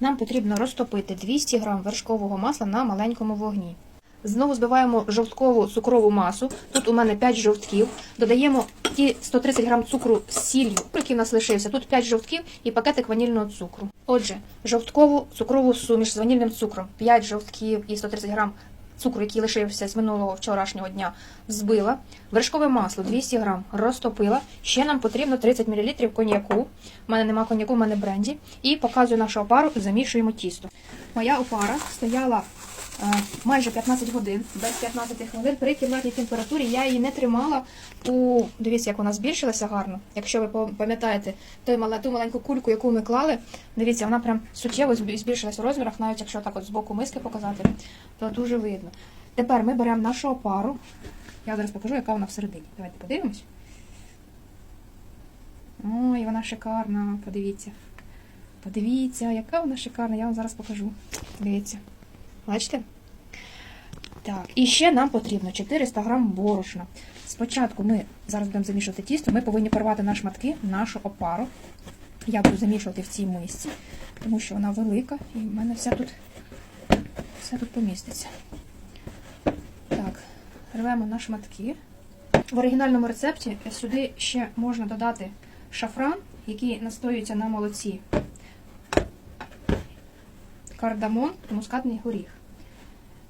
Нам потрібно розтопити 200 г вершкового масла на маленькому вогні. Знову збиваємо жовткову цукрову масу. Тут у мене 5 жовтків. Додаємо ті 130 г цукру з сіллю, який у нас лишився. Тут 5 жовтків і пакетик ванільного цукру. Отже, жовткову цукрову суміш з ванільним цукром, 5 жовтків і 130 г цукру, який лишився з минулого вчорашнього дня, збила. Вершкове масло 200 г розтопила. Ще нам потрібно 30 мл коньяку. У мене нема коньяку, у мене бренді. І показую нашу опару, замішуємо тісто. Моя опара стояла майже 15 годин, без 15 хвилин. При кімнатній температурі я її не тримала у. Дивіться, як вона збільшилася гарно. Якщо ви пам'ятаєте ту маленьку кульку, яку ми клали, дивіться, вона прям суттєво збі- збільшилася в розмірах, навіть якщо так от з боку миски показати, то дуже видно. Тепер ми беремо нашу опару. Я зараз покажу, яка вона всередині. Давайте подивимось. Ой, вона шикарна, подивіться. Подивіться, яка вона шикарна, я вам зараз покажу. Дивіться. Бачите? Так, і ще нам потрібно 400 грам борошна. Спочатку ми зараз будемо замішувати тісто, ми повинні порвати на шматки нашу опару. Я буду замішувати в цій мисці, тому що вона велика і в мене все тут, все тут поміститься. Так, рвемо на шматки. В оригінальному рецепті сюди ще можна додати шафран, який настоюється на молоці, кардамон мускатний горіх.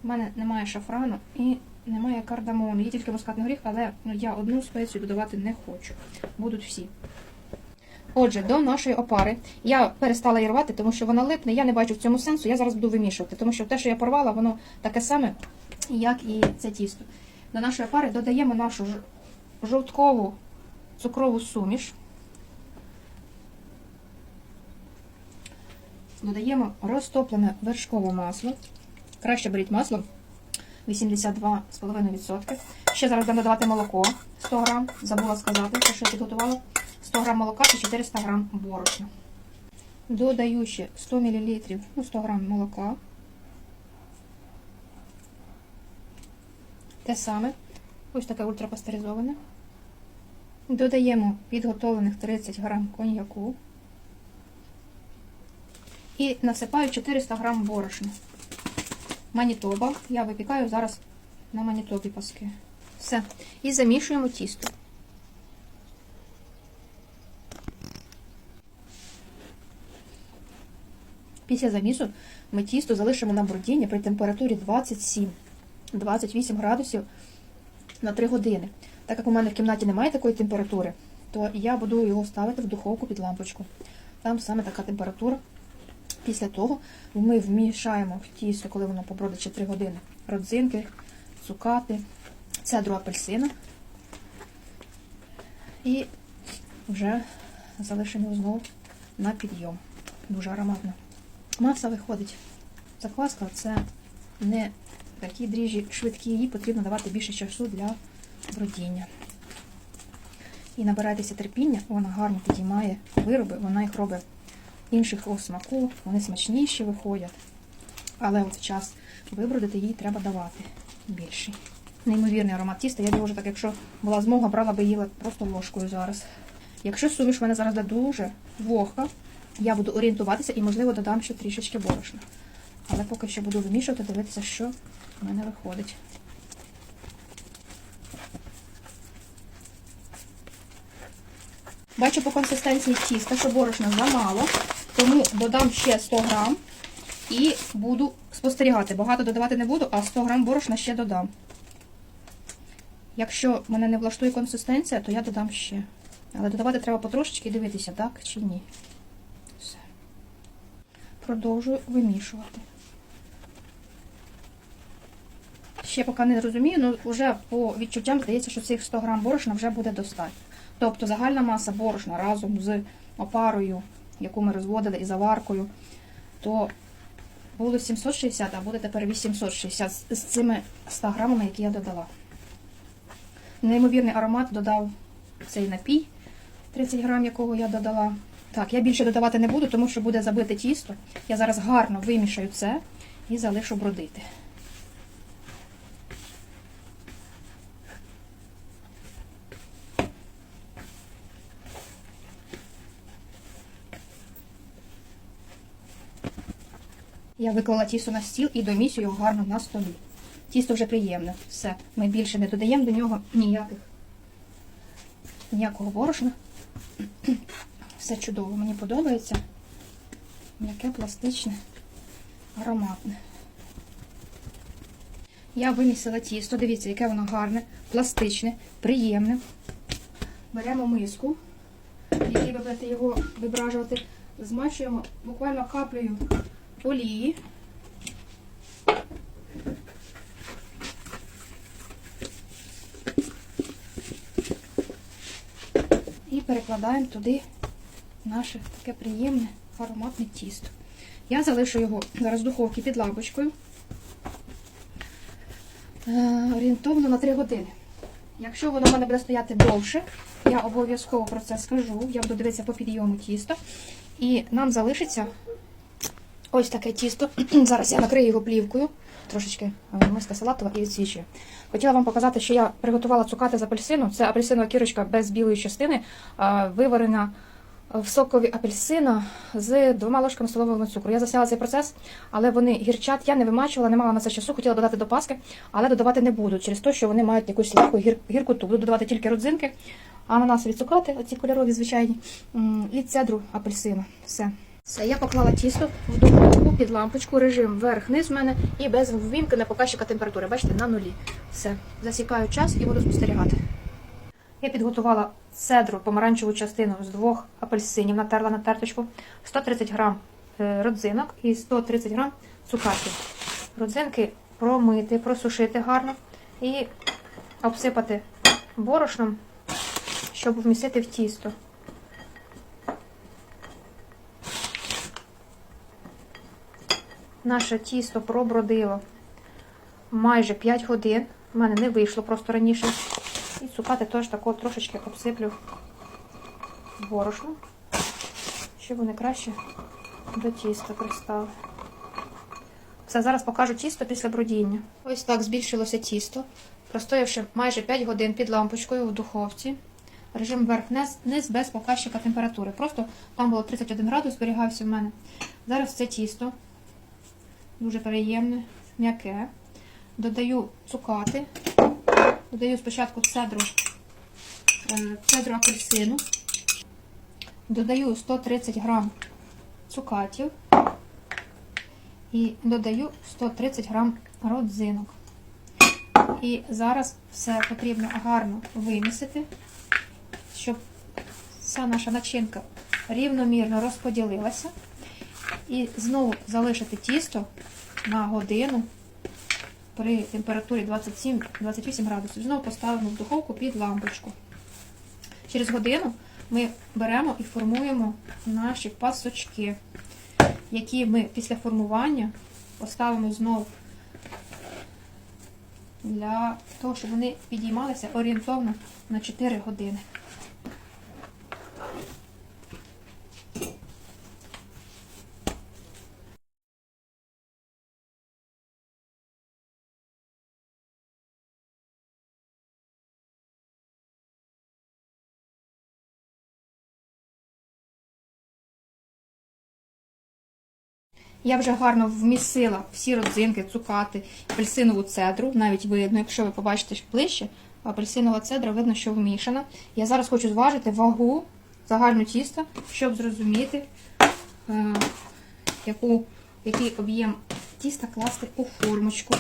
У мене немає шафрану і немає кардамону. Є тільки мускатний горіх, але ну, я одну спецію додавати не хочу. Будуть всі. Отже, до нашої опари я перестала її рвати, тому що вона липне. Я не бачу в цьому сенсу. Я зараз буду вимішувати, тому що те, що я порвала, воно таке саме, як і це тісто. До нашої опари додаємо нашу жовткову цукрову суміш. Додаємо розтоплене вершкове масло. Краще беріть масло 82,5%. Ще зараз будемо додавати молоко 100 грам. Забула сказати, що підготувала. 100 грам молока і 400 грам борошна. Додаю ще 100 мл, ну 100 грам молока. Те саме. Ось таке ультрапастеризоване. Додаємо підготовлених 30 грам коньяку. І насипаю 400 грам борошна. Манітоба. Я випікаю зараз на манітобі паски. Все. І замішуємо тісто. Після замісу ми тісто залишимо на бродіння при температурі 27-28 градусів на 3 години. Так як у мене в кімнаті немає такої температури, то я буду його ставити в духовку під лампочку. Там саме така температура. Після того ми вмішаємо в тісто, коли воно побродить ще 3 години, родзинки, цукати, цедру апельсина. І вже залишимо знову на підйом. Дуже ароматно. Маса виходить. Закваска це не такі дріжджі швидкі, їй потрібно давати більше часу для бродіння. І набирайтеся терпіння, вона гарно підіймає вироби, вона їх робить іншого смаку, вони смачніші виходять. Але от час вибродити їй треба давати більший. Неймовірний аромат тіста. Я б вже так, якщо була змога, брала би їла просто ложкою зараз. Якщо суміш в мене зараз дуже вогка, я буду орієнтуватися і, можливо, додам ще трішечки борошна. Але поки що буду вимішувати, дивитися, що в мене виходить. Бачу по консистенції тіста, що борошна замало, тому додам ще 100 грам і буду спостерігати. Багато додавати не буду, а 100 грам борошна ще додам. Якщо мене не влаштує консистенція, то я додам ще. Але додавати треба потрошечки і дивитися, так чи ні. Все. Продовжую вимішувати. Ще поки не розумію, але вже по відчуттям здається, що цих 100 грам борошна вже буде достатньо. Тобто загальна маса борошна разом з опарою, яку ми розводили і заваркою, то було 760, а буде тепер 860 з- цими 100 грамами, які я додала. Неймовірний аромат додав цей напій, 30 грам, якого я додала. Так, я більше додавати не буду, тому що буде забите тісто. Я зараз гарно вимішаю це і залишу бродити. Я виклала тісто на стіл і домісю його гарно на столі. Тісто вже приємне. Все. Ми більше не додаємо до нього ніяких ніякого борошна. Все чудово, мені подобається. М'яке, пластичне, ароматне. Я вимісила тісто, дивіться, яке воно гарне, пластичне, приємне. Беремо миску, в якій ви будете його вибражувати, змащуємо буквально каплею олії. І перекладаємо туди наше таке приємне ароматне тісто. Я залишу його зараз в духовці під лампочкою е, орієнтовно на 3 години. Якщо воно в мене буде стояти довше, я обов'язково про це скажу. Я буду дивитися по підйому тіста. І нам залишиться ось таке тісто. Зараз я накрию його плівкою, трошечки е, миска салатова і відсвічую. Хотіла вам показати, що я приготувала цукати з апельсину. Це апельсинова кірочка без білої частини, виварена в сокові апельсина з двома ложками столового цукру. Я засняла цей процес, але вони гірчать. Я не вимачувала, не мала на це часу, хотіла додати до паски, але додавати не буду через те, що вони мають якусь легку гір, гіркоту. Буду додавати тільки родзинки, ананасові цукати, оці кольорові звичайні, і цедру апельсина. Все. Все, я поклала тісто в духовку під лампочку, режим вверх-низ в мене і без ввімкнення показчика температури. Бачите, на нулі. Все. Засікаю час і буду спостерігати. Я підготувала цедру помаранчеву частину з двох апельсинів, натерла на терточку, 130 грам е, родзинок і 130 грам цукатів. Родзинки промити, просушити гарно і обсипати борошном, щоб вмістити в тісто. Наше тісто пробродило майже 5 годин. У мене не вийшло просто раніше. І цукати теж тако трошечки обсиплю борошном, щоб вони краще до тіста пристали. Все, зараз покажу тісто після бродіння. Ось так збільшилося тісто, простоявши майже 5 годин під лампочкою в духовці. Режим верх-низ низ без показчика температури. Просто там було 31 градус, зберігався в мене. Зараз це тісто дуже приємне, м'яке. Додаю цукати. Додаю спочатку цедру, е, цедру апельсину. Додаю 130 грам цукатів і додаю 130 грам родзинок. І зараз все потрібно гарно вимісити, щоб вся наша начинка рівномірно розподілилася. І знову залишити тісто на годину при температурі 27-28 градусів. Знову поставимо в духовку під лампочку. Через годину ми беремо і формуємо наші пасочки, які ми після формування поставимо знову для того, щоб вони підіймалися орієнтовно на 4 години. Я вже гарно вмісила всі родзинки, цукати, апельсинову цедру. Навіть видно, якщо ви побачите ближче, апельсинова цедра видно, що вмішана. Я зараз хочу зважити вагу загальну тіста, щоб зрозуміти, е, яку, який об'єм тіста класти у формочку.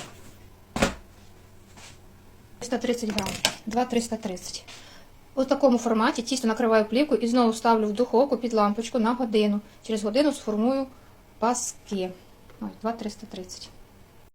330 грам, 2-330. У такому форматі тісто накриваю плівкою і знову ставлю в духовку під лампочку на годину. Через годину сформую паски. Ой, 2,330.